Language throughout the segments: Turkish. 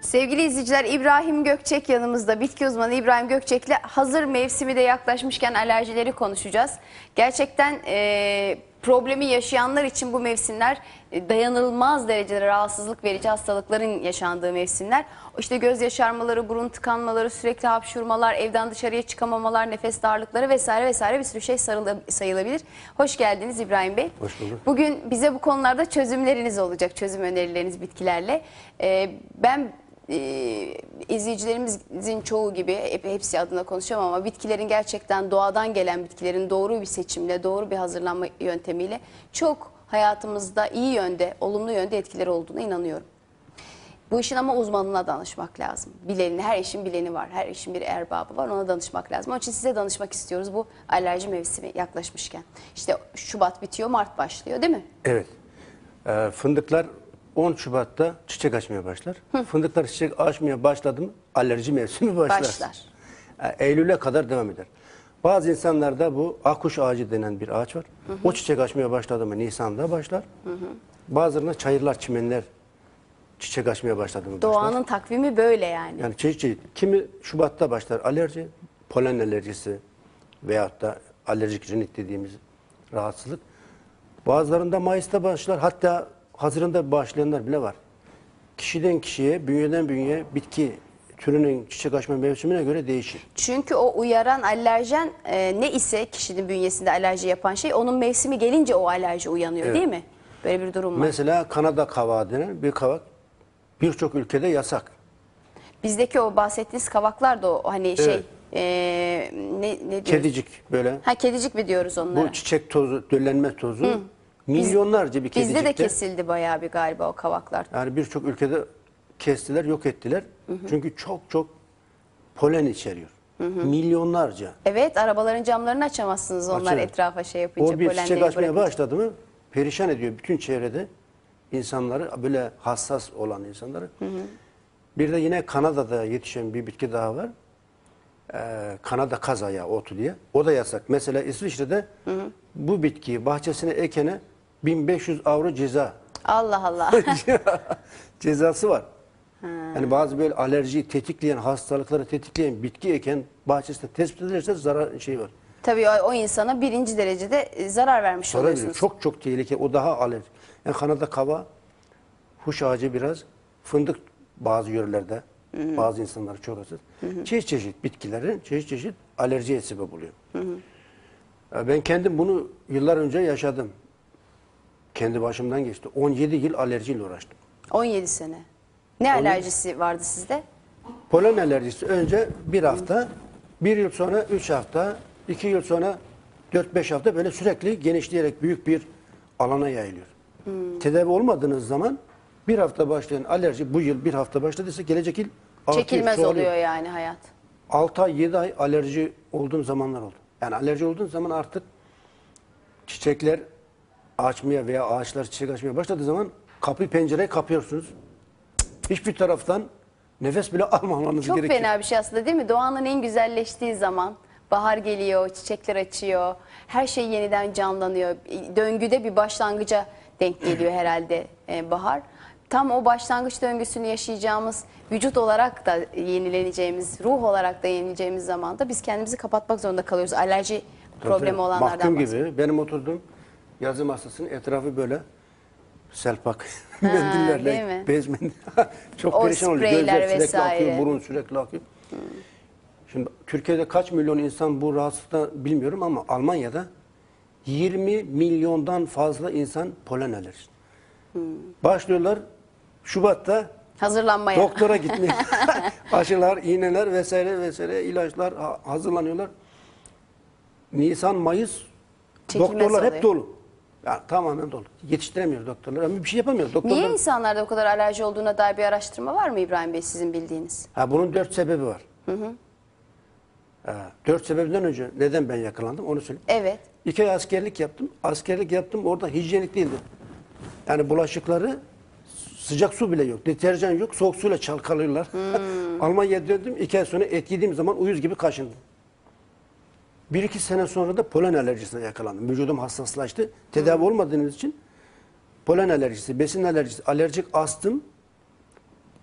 Sevgili izleyiciler İbrahim Gökçek yanımızda. Bitki uzmanı İbrahim Gökçek'le hazır mevsimi de yaklaşmışken alerjileri konuşacağız. Gerçekten e, problemi yaşayanlar için bu mevsimler e, dayanılmaz derecede rahatsızlık verici hastalıkların yaşandığı mevsimler. İşte göz yaşarmaları, burun tıkanmaları, sürekli hapşurmalar, evden dışarıya çıkamamalar, nefes darlıkları vesaire vesaire bir sürü şey sayılabilir. Hoş geldiniz İbrahim Bey. Hoş bulduk. Bugün bize bu konularda çözümleriniz olacak, çözüm önerileriniz bitkilerle. Ee, ben e, izleyicilerimizin çoğu gibi, hep, hepsi adına konuşamam ama bitkilerin gerçekten doğadan gelen bitkilerin doğru bir seçimle, doğru bir hazırlanma yöntemiyle çok hayatımızda iyi yönde, olumlu yönde etkileri olduğuna inanıyorum. Bu işin ama uzmanına danışmak lazım. Bileni, her işin bileni var. Her işin bir erbabı var. Ona danışmak lazım. Onun için size danışmak istiyoruz bu alerji mevsimi yaklaşmışken. İşte Şubat bitiyor, Mart başlıyor değil mi? Evet. Ee, fındıklar 10 Şubat'ta çiçek açmaya başlar. Fındıklar çiçek açmaya başladı mı alerji mevsimi başlar. Başlar. Eylül'e kadar devam eder. Bazı insanlarda bu akkuş ağacı denen bir ağaç var. O çiçek açmaya başladı mı Nisan'da başlar. Bazılarında çayırlar, çimenler çiçek açmaya başladı mı başlar. Doğanın takvimi böyle yani. Yani çeşit çeşit. Kimi Şubat'ta başlar alerji, polen alerjisi veyahut da alerjik rinit dediğimiz rahatsızlık. Bazılarında Mayıs'ta başlar. Hatta Haziran'da başlayanlar bile var. Kişiden kişiye, bünyeden bünyeye bitki türünün çiçek açma mevsimine göre değişir. Çünkü o uyaran alerjen e, ne ise kişinin bünyesinde alerji yapan şey onun mevsimi gelince o alerji uyanıyor Evet. değil mi? Böyle bir durum var. Mesela Kanada kavağı denen bir kavak birçok ülkede yasak. Bizdeki o bahsettiğiniz kavaklar da o hani şey Evet. e, ne, ne diyoruz? Kedicik böyle. Ha kedicik mi diyoruz onlara? Bu çiçek tozu, döllenme tozu milyonlarca bir kedicikte. Bizde de kesildi bayağı bir galiba o kavaklar. Yani birçok ülkede kestiler, yok ettiler. Çünkü çok çok polen içeriyor. Milyonlarca. Evet arabaların camlarını açamazsınız onlar Açıyor. etrafa şey yapınca O bir çiçek açmaya bırakınca. başladı mı perişan ediyor bütün çevrede insanları, böyle hassas olan insanları. Bir de yine Kanada'da yetişen bir bitki daha var. Ee, Kanada kaz ayağı otu diye. O da yasak. Mesela İsviçre'de bu bitkiyi bahçesine ekene 1500 avro ceza Allah Allah. cezası var. Yani bazı böyle alerjiyi tetikleyen, hastalıkları tetikleyen bitki eken bahçesinde tespit edilirse zarar şey var. Tabii o, o insana birinci derecede e, zarar vermiş Zarar veriyor. oluyorsunuz. Çok çok tehlikeli. O daha alerji. Yani Kanada kava, huş ağacı biraz, fındık bazı yörelerde, bazı insanlar çok hassas. Çeşit çeşit bitkilerin çeşit çeşit alerjiye sebep oluyor. Ya Ben kendim bunu yıllar önce yaşadım. Kendi başımdan geçti. 17 yıl alerjiyle uğraştım. 17 sene. Ne alerjisi vardı sizde? Polen alerjisi önce bir hafta, bir yıl sonra üç hafta, iki yıl sonra dört beş hafta böyle sürekli genişleyerek büyük bir alana yayılıyor. Tedavi olmadığınız zaman bir hafta başlayan alerji bu yıl bir hafta başladıysa gelecek yıl artıyor, Çekilmez çoğalıyor. oluyor yani hayat. 6 ay 7 ay alerji olduğum zamanlar oldu. Yani alerji olduğun zaman artık çiçekler açmaya veya ağaçlar çiçek açmaya başladığı zaman kapı pencereyi kapıyorsunuz. Hiçbir taraftan nefes bile almamanız Çok gerekiyor. fena bir şey aslında değil mi? Doğanın en güzelleştiği zaman bahar geliyor, çiçekler açıyor, her şey yeniden canlanıyor. Döngüde bir başlangıca denk geliyor herhalde e, bahar. Tam o başlangıç döngüsünü yaşayacağımız, vücut olarak da yenileneceğimiz, ruh olarak da yenileceğimiz zamanda biz kendimizi kapatmak zorunda kalıyoruz. Alerji Tabii, problemi olanlardan Mahkum gibi benim oturduğum yazı masasının etrafı böyle selpak değil mi? mendillerle bez mendil. Çok O perişan oluyor. spreyler Gözler sürekli vesaire. akıyor, burun sürekli akıyor. Şimdi Türkiye'de kaç milyon insan bu rahatsızlıkta bilmiyorum ama Almanya'da 20 milyondan fazla insan polen alerjisi. Başlıyorlar Şubat'ta Hazırlanmaya. Doktora gitmeye. Aşılar, iğneler vesaire vesaire ilaçlar ha- hazırlanıyorlar. Nisan, Mayıs Çekilmez doktorlar oluyor. hep dolu. Yani tamamen dolu. Yetiştiremiyor doktorlar. Ama bir şey yapamıyor. Doktorlar. Niye insanlarda o kadar alerji olduğuna dair bir araştırma var mı İbrahim Bey sizin bildiğiniz? Ha, bunun dört sebebi var. Ha, dört sebebinden önce neden ben yakalandım onu söyleyeyim. Evet. İki ay askerlik yaptım. Askerlik yaptım orada hijyenik değildi. Yani bulaşıkları sıcak su bile yok. Deterjan yok. Soğuk suyla çalkalıyorlar. Almanya'ya döndüm. iki ay sonra et yediğim zaman uyuz gibi kaşındım. Bir iki sene sonra da polen alerjisine yakalandım. Vücudum hassaslaştı. Tedavi olmadığınız için polen alerjisi, besin alerjisi, alerjik astım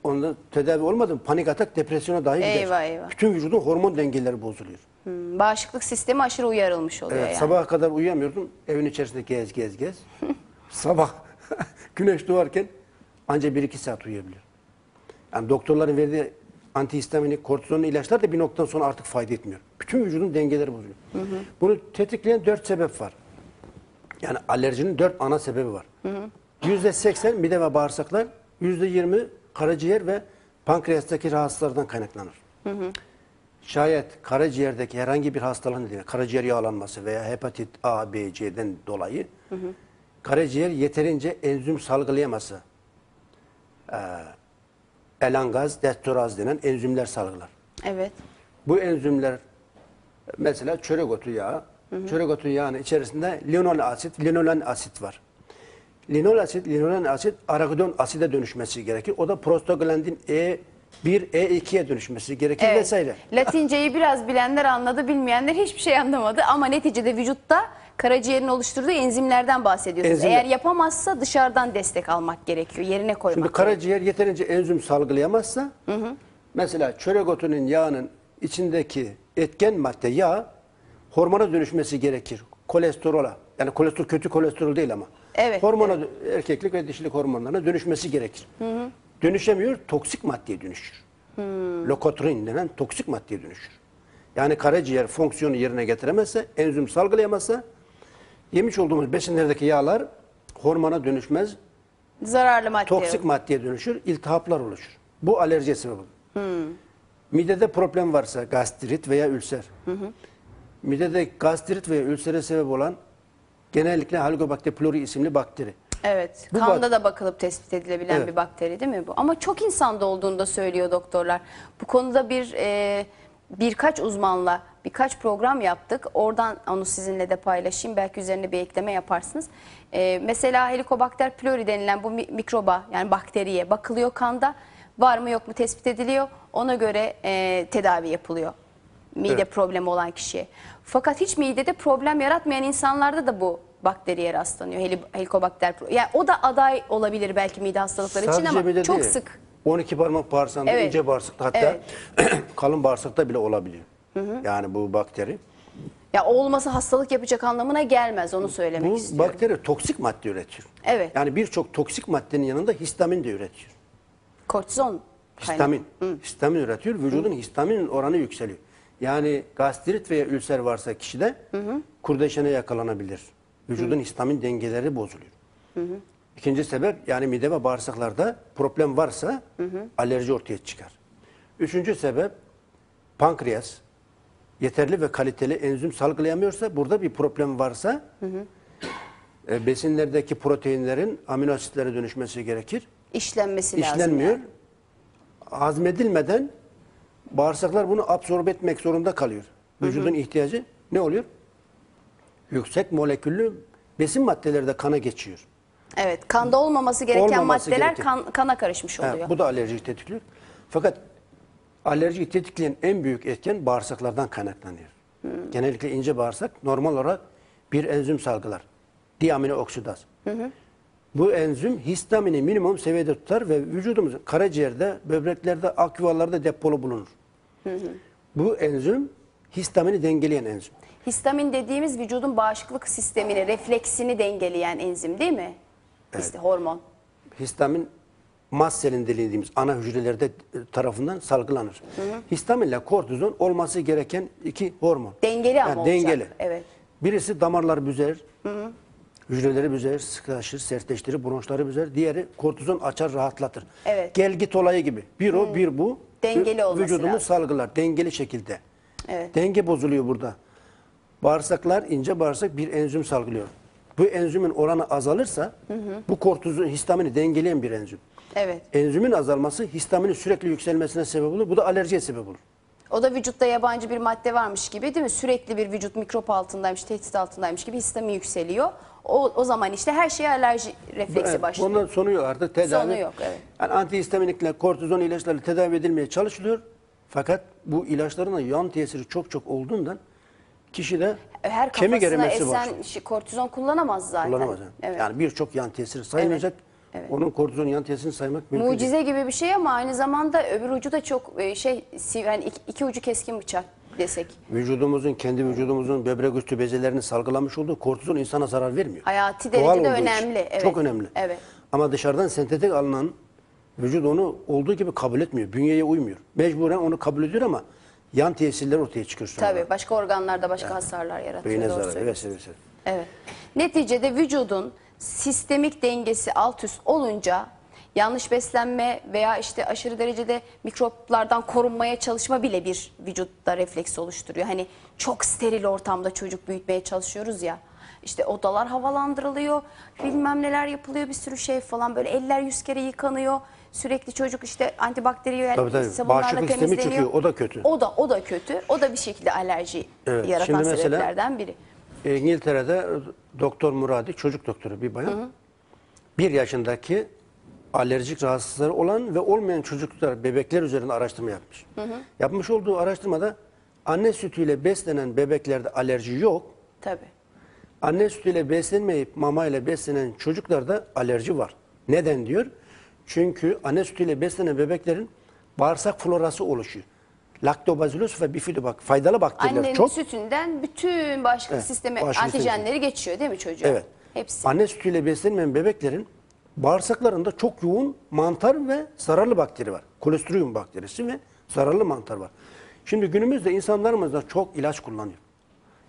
onda tedavi olmadı mı panik atak depresyona dahi gider. Eyvah, eyvah. Bütün vücudun hormon dengeleri bozuluyor. Hmm, Bağışıklık sistemi aşırı uyarılmış oluyor Evet, yani. sabaha kadar uyuyamıyordum. Evin içerisinde gez gez gez. Sabah güneş doğarken ancak 1-2 saat uyuyabiliyorum. Yani doktorların verdiği antihistaminik, kortizonlu ilaçlar da bir noktadan sonra artık fayda etmiyor. Bütün vücudun dengeleri bozuluyor. Bunu tetikleyen dört sebep var. Yani alerjinin dört ana sebebi var. Yüzde seksen mide ve bağırsaklar, yüzde yirmi karaciğer ve pankreastaki rahatsızlardan kaynaklanır. Şayet karaciğerdeki herhangi bir hastalığın nedeniyle karaciğer yağlanması veya hepatit A, B, C'den dolayı karaciğer yeterince enzim salgılayaması e, elangaz, destoraz denen enzimler salgılar. Evet. Bu enzimler mesela çörek otu yağı. Çörek otu yağının içerisinde linol asit, linolen asit var. Linol asit, linolen asit arakidon aside dönüşmesi gerekir. O da prostaglandin E1, E2'ye dönüşmesi gerekir Evet. vesaire. Latinceyi biraz bilenler anladı, bilmeyenler hiçbir şey anlamadı. Ama neticede vücutta karaciğerin oluşturduğu enzimlerden bahsediyorsunuz. Enzimler. Eğer yapamazsa dışarıdan destek almak gerekiyor, yerine koymak Şimdi gerekiyor. karaciğer yeterince enzim salgılayamazsa mesela çörek otunun yağının içindeki etken madde yağ hormona dönüşmesi gerekir. Kolesterola. Yani kolesterol kötü kolesterol değil ama. Evet, Hormona erkeklik ve dişilik hormonlarına dönüşmesi gerekir. Dönüşemiyor, toksik maddeye dönüşür. Lokotrin denen toksik maddeye dönüşür. Yani karaciğer fonksiyonu yerine getiremezse, enzim salgılayamazsa yemiş olduğumuz besinlerdeki yağlar hormona dönüşmez, Zararlı madde. toksik maddeye dönüşür, iltihaplar oluşur. Bu alerji sebebi. Midede problem varsa gastrit veya ülser. Midede gastrit veya ülsere sebep olan genellikle Helicobacter pylori isimli bakteri. Evet. Bu Kanda bak- da bakılıp tespit edilebilen Evet. bir bakteri değil mi bu? Ama çok insanda olduğunu da söylüyor doktorlar. Bu konuda bir e, birkaç uzmanla birkaç program yaptık. Oradan onu sizinle de paylaşayım. Belki üzerine bir ekleme yaparsınız. E, mesela Helicobacter pylori denilen bu mi- mikroba yani bakteriye bakılıyor kanda. Var mı yok mu tespit ediliyor. Ona göre e, tedavi yapılıyor. Mide Evet. problemi olan kişiye. Fakat hiç midede problem yaratmayan insanlarda da bu bakteriye rastlanıyor. Heli- Helicobacter pro- Yani o da aday olabilir belki mide hastalıkları için ama çok değil, sık. 12 parmak bağırsağında, Evet. ince bağırsakta hatta kalın bağırsakta bile olabiliyor. Yani bu bakteri. Ya olması hastalık yapacak anlamına gelmez onu söylemek Bu istiyorum. bakteri toksik madde üretiyor. Evet. Yani birçok toksik maddenin yanında histamin de üretiyor. Kortizon kaynağı. Histamin. Histamin üretiyor. Vücudun histamin oranı yükseliyor. Yani gastrit veya ülser varsa kişide kurdeşene yakalanabilir. Vücudun histamin dengeleri bozuluyor. İkinci sebep yani mide ve bağırsaklarda problem varsa alerji ortaya çıkar. Üçüncü sebep pankreas yeterli ve kaliteli enzim salgılayamıyorsa burada bir problem varsa e, besinlerdeki proteinlerin amino asitlere dönüşmesi gerekir İşlenmesi lazım. işlenmiyor. yani. Hazmedilmeden bağırsaklar bunu absorbe etmek zorunda kalıyor. Vücudun ihtiyacı ne oluyor? Yüksek moleküllü besin maddeleri de kana geçiyor. Evet kanda olmaması gereken Olmaması maddeler gereken. kan- kana karışmış oluyor. bu da alerjiyi tetikliyor. Fakat alerjiyi tetikleyen en büyük etken bağırsaklardan kaynaklanıyor. Genellikle ince bağırsak normal olarak bir enzim salgılar. Diamine oksidaz. Bu enzim histamini minimum seviyede tutar ve vücudumuzun karaciğerde, böbreklerde, akyuvalarda depolu bulunur. Bu enzim histamini dengeleyen enzim. Histamin dediğimiz vücudun bağışıklık sistemini, refleksini dengeleyen enzim değil mi? İşte hormon. histamin mast selin dediğimiz ana hücrelerde tarafından salgılanır. Histaminle kortizon olması gereken iki hormon. Dengeli ama olacak. Dengeli. Evet. Birisi damarlar büzer, hücreleri büzer, sıkılaşır, sertleştirir, bronşları büzer. Diğeri kortizon açar, rahatlatır. Evet. Gel git olayı gibi. Bir o, bir bu. Dengeli olması Vücudumuz lazım. salgılar, dengeli şekilde. Evet. Denge bozuluyor burada. Bağırsaklar, ince bağırsak bir enzim salgılıyor. Bu enzimin oranı azalırsa bu kortizon histamini dengeleyen bir enzim. Evet. Enzimin azalması histaminin sürekli yükselmesine sebep olur. Bu da alerjiye sebep olur. O da vücutta yabancı bir madde varmış gibi değil mi? Sürekli bir vücut mikrop altındaymış, tehdit altındaymış gibi histamin yükseliyor. O, o zaman işte her şeye alerji refleksi Evet, başlıyor. Bunun sonu yok artık tedavi. Sonu yok, evet. Yani antihistaminikle, kortizon ilaçlarla tedavi edilmeye çalışılıyor. Fakat bu ilaçların da yan tesiri çok çok olduğundan kişide Her kemik kafasına erimesi esen başlıyor. şi- kortizon kullanamaz zaten. Kullanamaz. yani. Evet. Yani birçok yan tesiri sayılacak Onun kortizon yan tesisini saymak mümkün değil. Mucize gibi bir şey ama aynı zamanda öbür ucu da çok e, şey yani iki, iki ucu keskin bıçak desek. Vücudumuzun, kendi vücudumuzun böbrek üstü bezelerini salgılamış olduğu kortizon insana zarar vermiyor. Hayati Doğal derecede olduğu için. önemli. Evet. Çok önemli. Evet. Ama dışarıdan sentetik alınan vücut onu olduğu gibi kabul etmiyor. Bünyeye uymuyor. Mecburen onu kabul ediyor ama yan tesirler ortaya çıkıyor sonra. Tabii başka organlarda başka hasarlar yaratıyor. Beyne zarar. Evet, evet, evet. Evet. Neticede vücudun sistemik dengesi alt üst olunca yanlış beslenme veya işte aşırı derecede mikroplardan korunmaya çalışma bile bir vücutta refleks oluşturuyor. Hani çok steril ortamda çocuk büyütmeye çalışıyoruz ya. İşte odalar havalandırılıyor, bilmem neler yapılıyor bir sürü şey falan böyle eller yüz kere yıkanıyor. Sürekli çocuk işte antibakteriyel Tabii, tabii. sabunlarla Bağışıklık sistemi temizleniyor. o da kötü. O da o da kötü. O da bir şekilde alerji Evet, yaratan şimdi mesela- sebeplerden biri. E, İngiltere'de Doktor Muradi, çocuk doktoru bir bayan. Bir yaşındaki alerjik rahatsızlıkları olan ve olmayan çocuklar, bebekler üzerinde araştırma yapmış. Yapmış olduğu araştırmada anne sütüyle beslenen bebeklerde alerji yok. Tabii. Anne sütüyle beslenmeyip mama ile beslenen çocuklarda alerji var. Neden diyor? Çünkü anne sütüyle beslenen bebeklerin bağırsak florası oluşuyor. Laktobazillus ve bifidobak faydalı bakteriler Annenin çok. sütünden bütün bağışıklık Evet, sistemi bağışıklık antijenleri geçiyor değil mi çocuğa? Evet. Hepsi. Anne sütüyle beslenmeyen bebeklerin bağırsaklarında çok yoğun mantar ve zararlı bakteri var. Kolesterium bakterisi ve zararlı mantar var. Şimdi günümüzde insanlarımız da çok ilaç kullanıyor.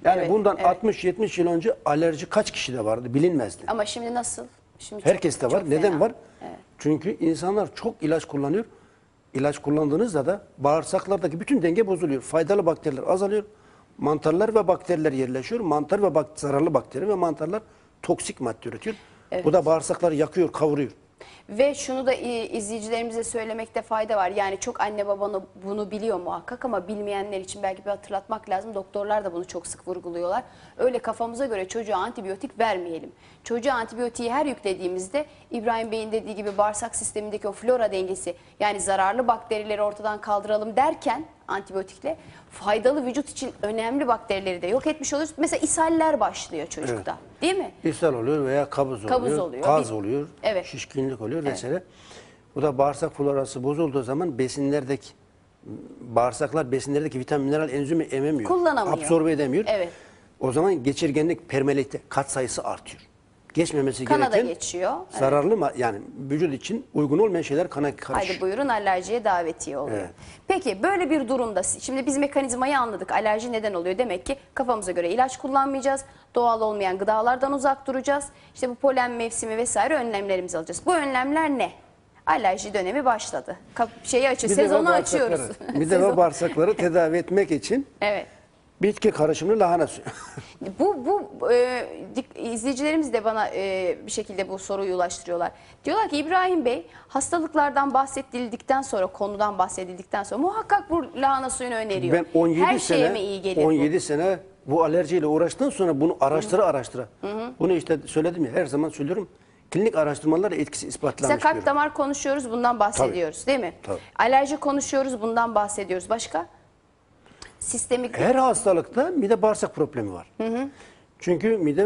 Yani Evet, bundan evet. 60-70 yıl önce alerji kaç kişide vardı bilinmezdi. Ama şimdi nasıl? Şimdi çok- Herkeste var. çok Neden fena. var? Evet. Çünkü insanlar çok ilaç kullanıyor. İlaç kullandığınızda da bağırsaklardaki bütün denge bozuluyor. Faydalı bakteriler azalıyor. Mantarlar ve bakteriler yerleşiyor. Mantar ve bak zararlı bakteri ve mantarlar toksik madde üretiyor. Bu da bağırsakları yakıyor, kavuruyor. Ve şunu da izleyicilerimize söylemekte fayda var. Yani çok anne babanı bunu biliyor muhakkak ama bilmeyenler için belki bir hatırlatmak lazım. Doktorlar da bunu çok sık vurguluyorlar. Öyle kafamıza göre çocuğa antibiyotik vermeyelim. Çocuğa antibiyotiği her yüklediğimizde İbrahim Bey'in dediği gibi bağırsak sistemindeki o flora dengesi yani zararlı bakterileri ortadan kaldıralım derken antibiyotikle faydalı vücut için önemli bakterileri de yok etmiş oluyoruz. Mesela ishaller başlıyor çocukta. Değil mi? İshal oluyor veya kabız oluyor. Kabız oluyor. Gaz Bir- oluyor. Evet. Şişkinlik oluyor vesaire. Bu da bağırsak florası bozulduğu zaman besinlerdeki bağırsaklar besinlerdeki vitamin, mineral, enzimi ememiyor. Kullanamıyor. Absorbe edemiyor. Evet. O zaman geçirgenlik permelite kat sayısı artıyor. Geçmemesi Kana da gereken geçiyor. Evet. zararlı ma- yani vücut için uygun olmayan şeyler kana karışıyor. Haydi buyurun alerjiye davetiye oluyor. Evet. Peki böyle bir durumda şimdi biz mekanizmayı anladık. Alerji neden oluyor? Demek ki kafamıza göre ilaç kullanmayacağız. Doğal olmayan gıdalardan uzak duracağız. İşte bu polen mevsimi vesaire önlemlerimizi alacağız. Bu önlemler ne? Alerji dönemi başladı. Kap şeyi açıyor. Bir Sezonu açıyoruz. Bir de bağırsakları tedavi etmek için Evet. Bitki karışımlı lahana suyu. Bu bu e, dik- izleyicilerimiz de bana e, bir şekilde bu soruyu ulaştırıyorlar. Diyorlar ki İbrahim Bey hastalıklardan bahsedildikten sonra konudan bahsedildikten sonra muhakkak bu lahana suyunu öneriyor. Ben 17 Her sene şeye mi iyi gelir bu? 17 sene bu alerjiyle uğraştıktan sonra bunu araştıra araştıra. Bunu işte söyledim ya her zaman söylüyorum. Klinik araştırmalar etkisi ispatlanmış diyorum. damar konuşuyoruz bundan bahsediyoruz değil mi? Tabii. Alerji konuşuyoruz bundan bahsediyoruz. Başka? Sistemik Her hastalıkta mide bağırsak problemi var. Çünkü mide